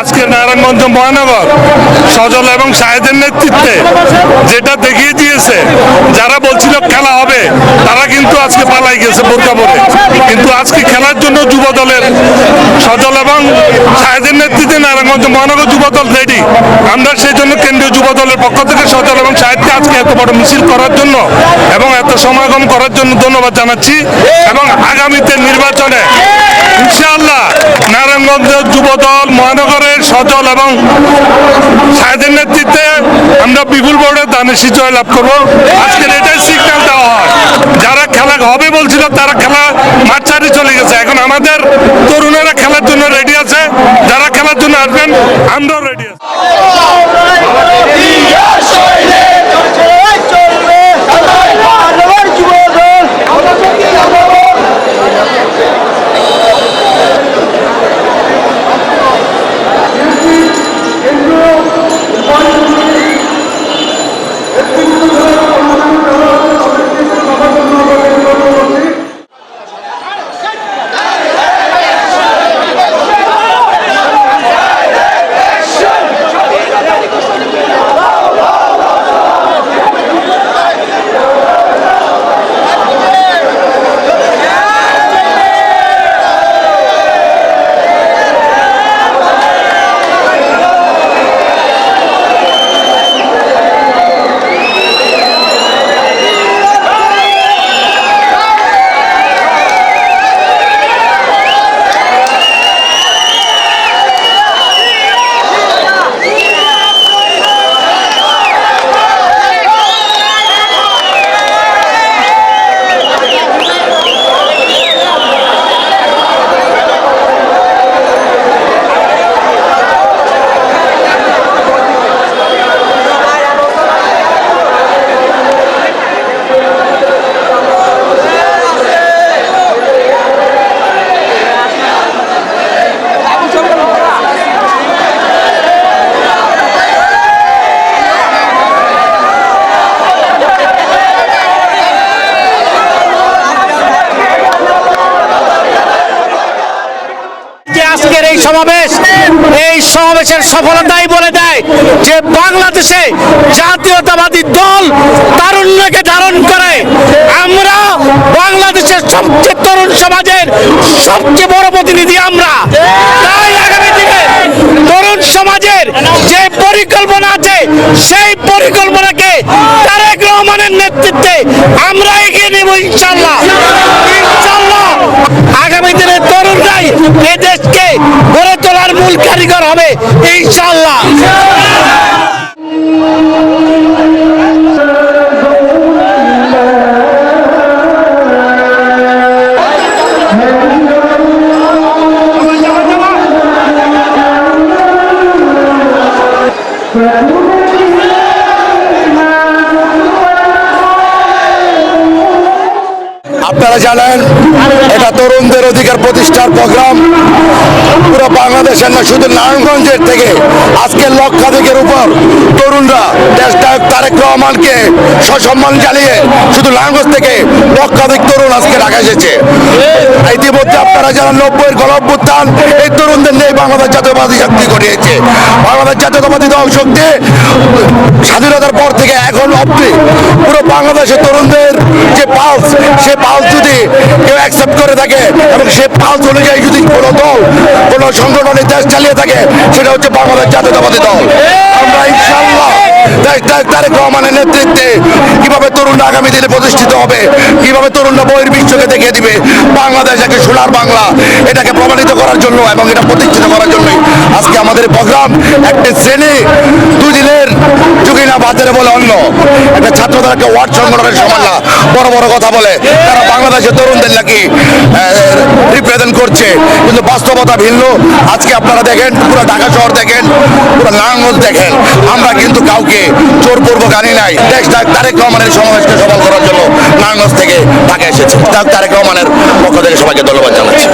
আজকে নারায়ণগঞ্জ মহানগর, সজল এবং শাহেদের নেতৃত্বে যেটা দেখিয়ে দিয়েছে, যারা বলছিল খেলা হবে, তারা কিন্তু আজকে পালাই গেছে বোরকা পরে। কিন্তু আজকে খেলার জন্য যুব দলের সজল এবং শাহেদের নেতৃত্বে নারায়ণগঞ্জ মহানগর যুব দল রেডি আমরা সেই জন্য কেন্দ্রীয় যুব দলের পক্ষ থেকে সজল এবং শাহেদকে আজকে এত বড় মিছিল করার জন্য এবং এত সমাগম করার জন্য ধন্যবাদ জানাচ্ছি এবং আগামীতে নির্বাচনে ইনশাআল্লাহ নারায়ণগঞ্জের যুব দল মহানগরের সচল এবং সাহেদের নেতৃত্বে আমরা বিপুল বোর্ডে দানে সিজয় লাভ করব। আজকের এটাই সিগন্যাল দেওয়া হয়। যারা খেলা হবে বলছিল, তারা খেলা মাঠ ছাড়িয়ে চলে গেছে। এখন আমাদের তরুণেরা খেলার জন্য রেডি আছে। যারা খেলার জন্য আসবেন, আমরাও রেডি আছি। আজকের এই সমাবেশ, এই সমাবেশের সফলতাই বলে দেয় যে বাংলাদেশে জাতীয়তাবাদী দল তারুণ্যকে ধারণ করে। আমরা বাংলাদেশের সবচেয়ে তরুণ সমাজের সবচেয়ে বড় প্রতিনিধি আমরা। তাই আগামী দিনে তরুণ সমাজের যে পরিকল্পনা আছে, সেই পরিকল্পনাকে তারেক রহমানের নেতৃত্বে আমরা এগিয়ে নেব ইনশাল্লাহ হবে ইনশাল্লাহ আপনারা জানেন, এটা তরুণদের অধিকার প্রতিষ্ঠার প্রোগ্রাম। পুরো বাংলাদেশের না, শুধু নারায়ণগঞ্জের থেকে আজকে লক্ষাধিকের উপর তরুণরা দেশ নায়ক তারেক রহমানকে সসম্মান জানিয়ে শুধু নারায়ণগঞ্জ থেকে লক্ষাধিক তরুণ আজকে রাখা এসেছে। ইতিমধ্যে আপনারা যারা নব্বইয়ের গণঅভ্যুত্থান এই তরুণদের বাংলাদেশ জাতীয়বাদী শক্তি গড়িয়েছে। বাংলাদেশ জাতীয়তাবাদী দল শক্তি স্বাধীনতার পর থেকে এখন অব্দি পুরো বাংলাদেশের তরুণদের যে পালস, সে পালস যদি কেউ অ্যাকসেপ্ট করে থাকে এবং সে পালস অনুযায়ী যদি কোনো দল, কোনো সংগঠনের দেশ চালিয়ে থাকে, সেটা হচ্ছে বাংলাদেশ জাতীয়তাবাদী দল। আমরা ইনশাল্লাহ তারেক রহমানের নেতৃত্বে কীভাবে তরুণরা আগামী দিনে প্রতিষ্ঠিত হবে, কীভাবে তরুণরা বহির বিশ্বকে দেখিয়ে দিবে, বাংলাদেশ একে সোনার বাংলা, এটাকে প্রমাণিত করার জন্য এবং এটা প্রতিষ্ঠিত করার জন্যই আজকে আমাদের প্রোগ্রাম, একটি শ্রেণি দুদিনের যুগিনা বাজারে বলে অন্য। একটা ছাত্রদের একটা ওয়ার্ড সংগঠনের সমান বড় বড় কথা বলে। তারা বাংলাদেশের তরুণদের নাকি রিপ্রেজেন্ট করছে। কিন্তু বাস্তবতা ভিন্ন। আজকে আপনারা দেখেন, পুরো ঢাকা শহর দেখেন, পুরো নারায়ণগঞ্জ দেখেন। আমরা কিন্তু কাউকে জোর পূর্বক আনি নাই। দেশ তারেক রহমানের সমাবেশকে সফল করার জন্য নারায়ণগঞ্জ থেকে ঢাকা এসেছে। তারেক রহমানের পক্ষ থেকে সবাইকে ধন্যবাদ জানাচ্ছি।